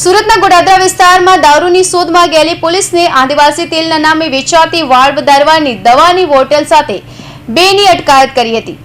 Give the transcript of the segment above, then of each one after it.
સુરતના ગોડાદરા વિસ્તારમાં દારૂની શોધમાં ગયેલી પોલીસને આદિવાસી તેલના નામે વેચાતી વાળ વધારવાની દવાની બોટલ સાથે બેની અટકાયત કરી હતી.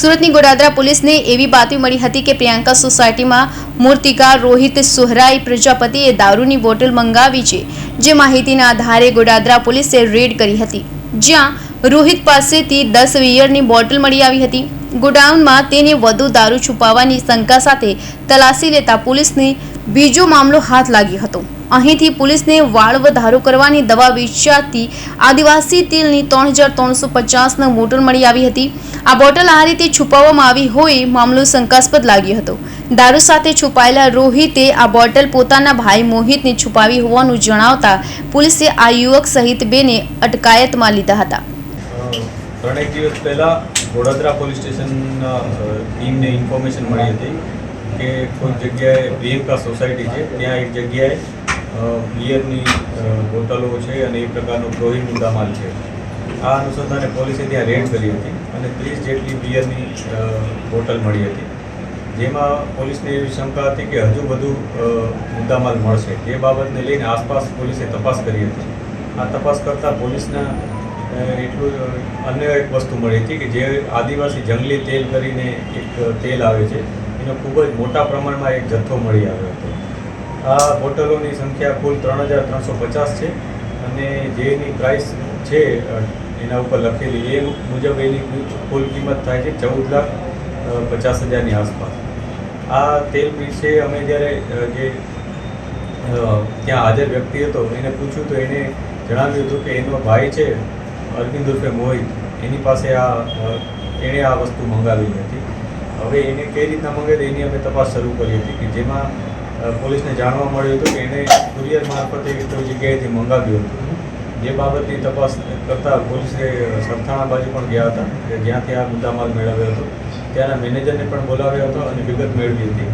સુરતની ગોડાદરા પોલીસને એવી બાતમી મળી હતી કે પ્રિયંકા સોસાયટીમાં મૂર્તિકાર રોહિત સુહરાઈ પ્રજાપતિએ દારૂની બોટલ મંગાવી છે, જે માહિતીના આધારે ગોડાદરા પોલીસે રેડ કરી હતી. જ્યાં રોહિત પાસેથી દસ વિયરની બોટલ મળી આવી હતી. ગોડાઉનમાં તેને વધુ દારૂ છુપાવવાની શંકા સાથે તલાશી લેતા પોલીસને બીજો મામલો હાથ લાગ્યો હતો. અહીંથી પોલીસને વાળ ધારો કરવાની દવા વેચાતી આદિવાસી તેલની ત્રણ હજાર ત્રણસો પચાસનો બોટલ મળી આવી હતી. આ બોટલ આ રીતે છુપાવવામાં આવી હોય મામલો શંકાસ્પદ લાગ્યો હતો. દારૂ સાથે છુપાયેલા રોહિતે આ બોટલ પોતાના ભાઈ મોહિતને છુપાવી હોવાનું જણાવતા પોલીસે આ યુવક સહિત બેને અટકાયતમાં લીધા હતા. ત્રણેક દિવસ પહેલાં વડોદરા પોલીસ સ્ટેશન ટીમને ઇન્ફોર્મેશન મળી હતી. કે કોઈ જગ્યાએ પ્રિયંકા સોસાયટી છે, ત્યાં એક જગ્યાએ બિયરની બોટલો છે અને એ પ્રકારનો પ્રોહિત મુદ્દામાલ છે. આ અનુસંધાને પોલીસે ત્યાં રેડ કરી હતી અને ત્રીસ જેટલી બિયરની બોટલ મળી હતી. જેમાં પોલીસને એવી શંકા હતી કે હજુ વધુ મુદ્દામાલ મળશે. એ બાબતને લઈને આસપાસ પોલીસે તપાસ કરી હતી. આ તપાસ કરતાં પોલીસના એટલું અન્ય એક વસ્તુ મળી હતી કે જે આદિવાસી જંગલી તેલ કરીને એક તેલ આવે છે. એનો ખૂબ જ મોટા પ્રમાણમાં એક જથ્થો મળી આવ્યો હતો. આ બોટલોની સંખ્યા કુલ ત્રણ હજાર ત્રણસો પચાસ છે અને જેની પ્રાઇસ છે એના ઉપર લખેલી એ મુજબ એની કુલ કિંમત થાય છે ચૌદ લાખ પચાસ હજારની આસપાસ. આ તેલ વિશે અમે જ્યારે જે ત્યાં હાજર વ્યક્તિ હતો, એને પૂછ્યું તો એને જણાવ્યું હતું કે એનો ભાઈ છે, અરવિંદ ઉર્ફે મોહિત, એની પાસે આ એણે આ વસ્તુ મંગાવી હતી. હવે એને કઈ રીતના મંગાવી એની અમે તપાસ શરૂ કરી હતી કે જેમાં પોલીસને જાણવા મળ્યું હતું કે એને કુરિયર મારફતે કોઈ જગ્યાએથી મંગાવ્યું હતું. જે બાબતની તપાસ કરતાં પોલીસે સરથાણા બાજુ પણ ગયા હતા કે જ્યાંથી આ મુદ્દામાલ મેળવ્યો હતો. ત્યાંના મેનેજરને પણ બોલાવ્યો હતો અને વિગત મેળવી હતી.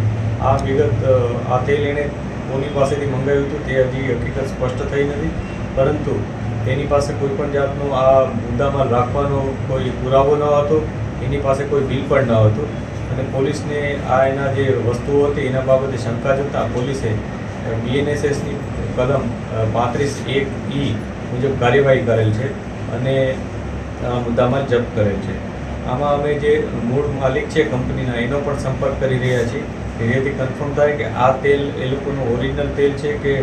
આ વિગત આ તેલ એણે કોની પાસેથી મંગાવ્યું હતું, તે હજી હકીકત સ્પષ્ટ થઈ નથી. પરંતુ તેની પાસે કોઈ પણ જાતનો આ મુદ્દામાલ રાખવાનો કોઈ પુરાવો ન હતો. એની પાસે કોઈ બિલ પણ ન હતું. અને પોલીસને આ એના જે વસ્તુઓ હતી, એના બાબતે શંકા જતાં પોલીસે બીએનએસએસની કલમ પાંત્રીસ એક ઈ મુજબ કાર્યવાહી કરેલ છે અને મુદ્દામાં જપ્ત કરેલ છે. આમાં અમે જે મૂળ માલિક છે કંપનીના, એનો પણ સંપર્ક કરી રહ્યા છીએ. જેથી કન્ફર્મ થાય કે આ તેલ, એ લોકોનું ઓરિજિનલ તેલ છે કે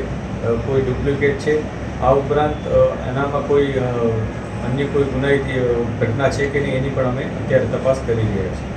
કોઈ ડુપ્લિકેટ છે. આ ઉપરાંત એનામાં કોઈ અન્ય કોઈ ગુનાહિત ઘટના છે કે નહીં એની પણ અમે અત્યારે તપાસ કરી રહ્યા છીએ.